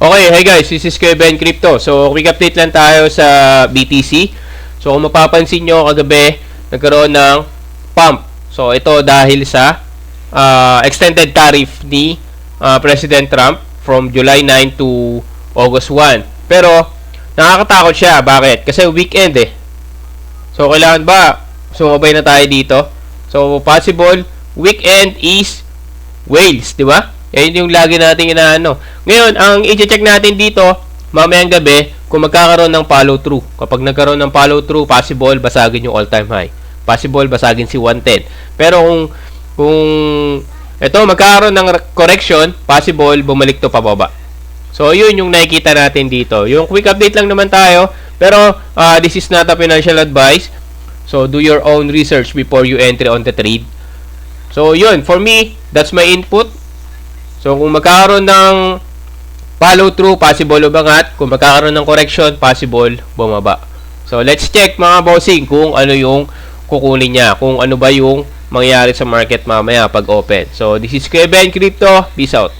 Okay, hey guys, this is Kuya Ben Crypto. So, quick update lang tayo sa BTC. So, kung mapapansin nyo, kagabi, nagkaroon ng pump. So, ito dahil sa ah, extended tariff ni ah, President Trump from July 9 to August 1. Pero, nakakatakot siya. Bakit? Kasi weekend eh. So, kailangan ba sumabay na tayo dito? So, possible, weekend is Wales, di ba? Yan yung lagi nating inaano. Ngayon, ang i-check natin dito, mamayang gabi, kung magkakaroon ng follow through. Kapag nagkaroon ng follow through, possible basagin yung all-time high. Possible basagin si 110. Pero kung kung ito magkakaroon ng re- correction, possible bumalik to pababa. So, yun yung nakikita natin dito. Yung quick update lang naman tayo. Pero, ah, this is not a financial advice. So, do your own research before you enter on the trade. So, yun. For me, that's my input. So, kung magkakaroon ng follow through, possible umangat. Kung magkakaroon ng correction, possible bumaba. So, let's check mga bossing kung ano yung kukunin niya. Kung ano ba yung mangyayari sa market mamaya pag open. So, this is Ben Crypto. Peace out.